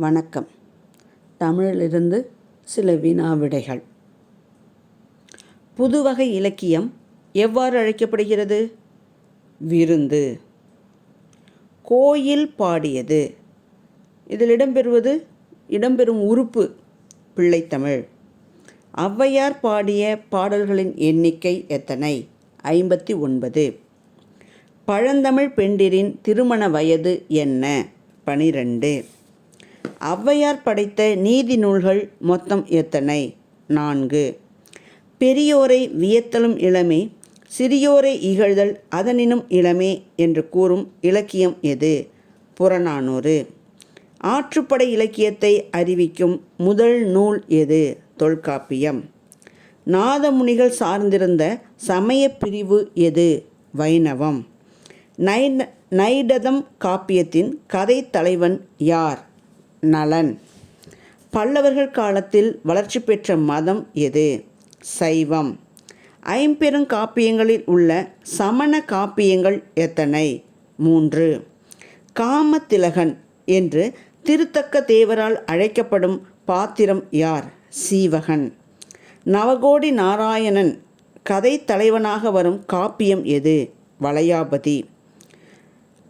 வணக்கம். தமிழிலிருந்து சில வினா விடைகள் புதுவகை இலக்கியம் எவ்வாறு அழைக்கப்படுகிறது? விருந்து. கோயில் பாடியது. இதில் இடம்பெறுவது இடம்பெறும் உறுப்பு பிள்ளைத்தமிழ். ஔவையார் பாடிய பாடல்களின் எண்ணிக்கை எத்தனை? ஐம்பத்தி ஒன்பது. பழந்தமிழ் பெண்டிரின் திருமண வயது என்ன? பனிரெண்டு. ஔவையார் படைத்த நீதி நூல்கள் மொத்தம் எத்தனை? நான்கு. பெரியோரை வியத்தலும் இளமே சிறியோரை இகழ்தல் அதனினும் இளமே என்று கூறும் இலக்கியம் எது? புறநானூறு. ஆற்றுப்படை இலக்கியத்தை அறிவிக்கும் முதல் நூல் எது? தொல்காப்பியம். நாதமுனிகள் சார்ந்திருந்த சமயப் பிரிவு எது? வைணவம். நைட நைடதம் காப்பியத்தின் கதை தலைவன் யார்? நலன். பல்லவர்கள் காலத்தில் வளர்ச்சி பெற்ற மதம் எது? சைவம். ஐம்பெரும் காப்பியங்களில் உள்ள சமண காப்பியங்கள் எத்தனை? மூன்று. காமத்திலகன் என்று திருத்தக்க தேவரால் அழைக்கப்படும் பாத்திரம் யார்? சீவகன். நவகோடி நாராயணன் கதை தலைவனாக வரும் காப்பியம் எது? வளையாபதி.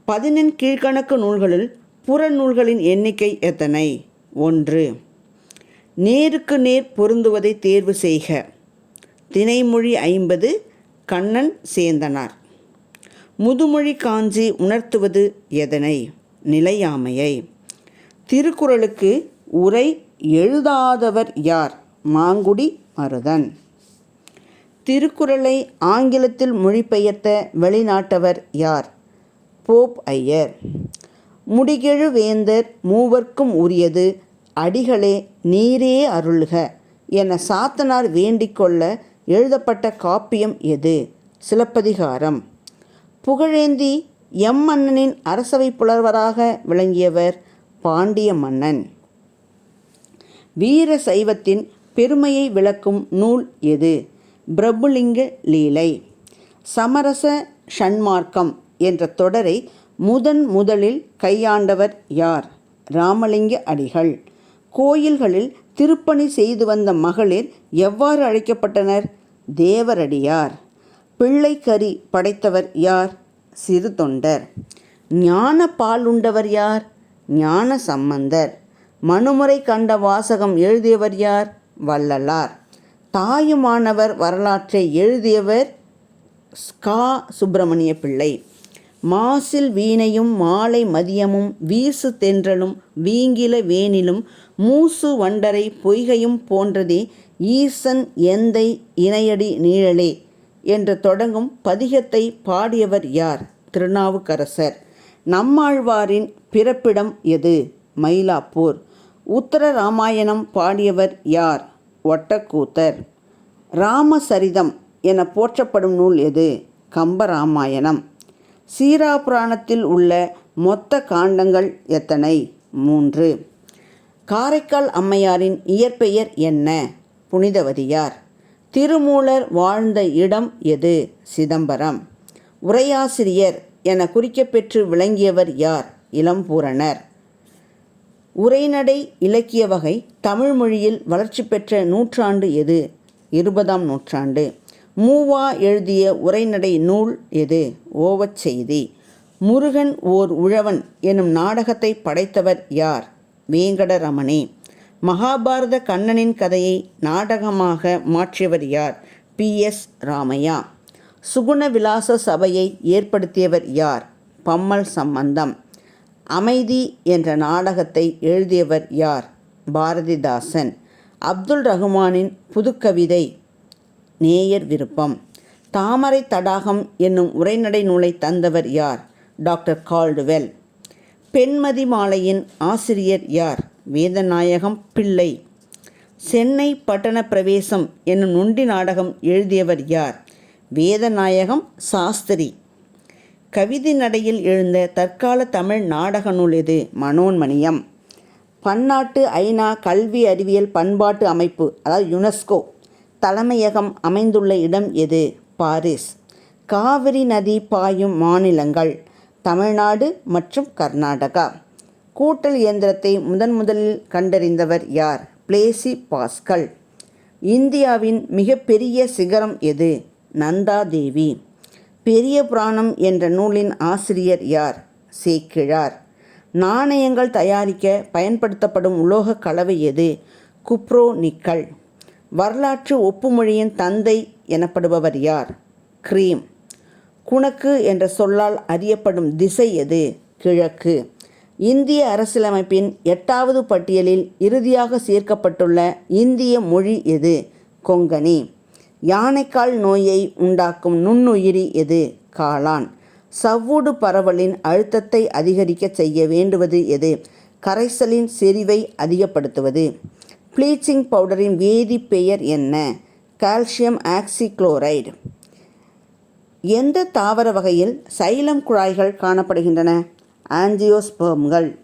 பதினெண் கீழ்கணக்கு நூல்களில் புறநூல்களின் எண்ணிக்கை எத்தனை? ஒன்று. நேருக்கு நேர் பொருந்துவதை தேர்வு செய்க. தினைமொழி ஐம்பது கண்ணன் சேந்தனார். முதுமொழி காஞ்சி உணர்த்துவது எதனை? நிலையாமையை. திருக்குறளுக்கு உரை எழுதாதவர் யார்? மாங்குடி மருதன். திருக்குறளை ஆங்கிலத்தில் மொழிபெயர்த்த வெளிநாட்டவர் யார்? போப் ஐயர். முடிகெழு வேந்தர் மூவர்க்கும் உரியது. அடிகளே நீரே அருள்க. என சாத்தனார் வேண்டிக்கொள்ள எழுதப்பட்ட காப்பியம் எது? சிலப்பதிகாரம். புகழேந்தி எம் மன்னனின் அரசவை புலவராக விளங்கியவர் பாண்டிய மன்னன். வீர சைவத்தின் பெருமையை விளக்கும் நூல் எது? பிரபுலிங்க லீலை. சமரச ஷண்மார்க்கம் என்ற தொடரை முதன் முதலில் கையாண்டவர் யார்? ராமலிங்க அடிகள். கோயில்களில் திருப்பணி செய்து வந்த மகளிர் எவ்வாறு அழைக்கப்பட்டனர்? தேவரடியார். பிள்ளைக்கறி படைத்தவர் யார்? சிறு தொண்டர் ஞான பால் உண்டவர் யார்? ஞான சம்பந்தர். மனுமுறை கண்ட வாசகம் எழுதியவர் யார்? வள்ளலார். தாயுமானவர் வரலாற்றை எழுதியவர் ஸ்கா சுப்பிரமணிய பிள்ளை. மாசில் வீணையும் மாலை மதியமும் வீசு தென்றலும் வீங்கில வேனிலும் மூசு வண்டரை பொய்கையும் போன்றதே ஈசன் எந்தை இணையடி நீழலே என்று தொடங்கும் பதிகத்தை பாடியவர் யார்? திருநாவுக்கரசர். நம்மாழ்வாரின் பிறப்பிடம் எது? மயிலாப்பூர். உத்தர ராமாயணம் பாடியவர் யார்? ஒட்டக்கூத்தர். ராமசரிதம் என போற்றப்படும் நூல் எது? கம்பராமாயணம். சீரா புராணத்தில் உள்ள மொத்த காண்டங்கள் எத்தனை? மூன்று. காரைக்கால் அம்மையாரின் இயற்பெயர் என்ன? புனிதவதியார். திருமூலர் வாழ்ந்த இடம் எது? சிதம்பரம். உரையாசிரியர் என குறிக்கப்பெற்று விளங்கியவர் யார்? இளம்பூரணர். உரைநடை இலக்கிய வகை தமிழ் மொழியில் வளர்ச்சி பெற்ற நூற்றாண்டு எது? இருபதாம் நூற்றாண்டு. மூவா எழுதிய உரைநடை நூல் எது? ஓவச் செய்தி. முருகன் ஓர் உழவன் எனும் நாடகத்தை படைத்தவர் யார்? வேங்கடரமணே. மகாபாரத கண்ணனின் கதையை நாடகமாக மாற்றியவர் யார்? பி. எஸ். ராமையா. சுகுண விலாச சபையை ஏற்படுத்தியவர் யார்? பம்மல் சம்பந்தம். அமைதி என்ற நாடகத்தை எழுதியவர் யார்? பாரதிதாசன். அப்துல் ரஹ்மானின் புதுக்கவிதை நேயர் விருப்பம் தாமரை தடாகம் என்னும் உரைநடை நூலை தந்தவர் யார்? Doctor Caldwell. பெண்மதி மாலையின் ஆசிரியர் யார்? வேதநாயகம் பிள்ளை. சென்னை பட்டண பிரவேசம் என்னும் நொண்டி நாடகம் எழுதியவர் யார்? வேதநாயகம் சாஸ்திரி. கவிதை நடையில் எழுந்த தற்கால தமிழ் நாடக நூல் எது? மனோன்மணியம். பன்னாட்டு ஐநா கல்வி அறிவியல் பண்பாட்டு அமைப்பு அதாவது யுனெஸ்கோ தலைமையகம் அமைந்துள்ள இடம் எது? பாரிஸ். காவிரி நதி பாயும் மாநிலங்கள் தமிழ்நாடு மற்றும் கர்நாடகா. கூட்டல் இயந்திரத்தை முதன் முதலில் கண்டறிந்தவர் யார்? Blaise Pascal. இந்தியாவின் மிகப்பெரிய சிகரம் எது? நந்தா தேவி பெரிய புராணம் என்ற நூலின் ஆசிரியர் யார்? சேக்கிழார் நாணயங்கள் தயாரிக்க பயன்படுத்தப்படும் உலோகக் கலவை எது? Cupro nickel. வரலாற்று ஒப்புமொழியின் தந்தை எனப்படுபவர் யார்? கிரீம். குணக்கு என்ற சொல்லால் அறியப்படும் திசை எது? கிழக்கு. இந்திய அரசியலமைப்பின் எட்டாவது பட்டியலில் இறுதியாக சேர்க்கப்பட்டுள்ள இந்திய மொழி எது? கொங்கணி. யானைக்கால் நோயை உண்டாக்கும் நுண்ணுயிரி எது? காளான். சவ்வூடு பரவலின் அழுத்தத்தை அதிகரிக்க செய்ய வேண்டுவது எது? கரைசலின் செறிவை அதிகப்படுத்துவது. ப்ளீச்சிங் பவுடரின் வேதிப்பெயர் என்ன? Calcium oxychloride. எந்த தாவர வகையில் சைலம் குழாய்கள் காணப்படுகின்றன? ஆஞ்சியோஸ்பெர்ம்கள்.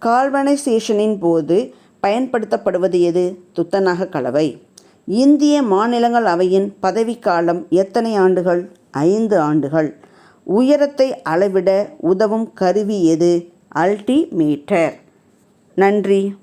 கால்வனைசேஷனின் போது பயன்படுத்தப்படுவது எது? துத்தநாக கலவை. இந்திய மாநிலங்கள் அவையின் பதவிக்காலம் எத்தனை ஆண்டுகள்? ஐந்து ஆண்டுகள். உயரத்தை அளவிட உதவும் கருவி எது? அல்டிமீட்டர். நன்றி.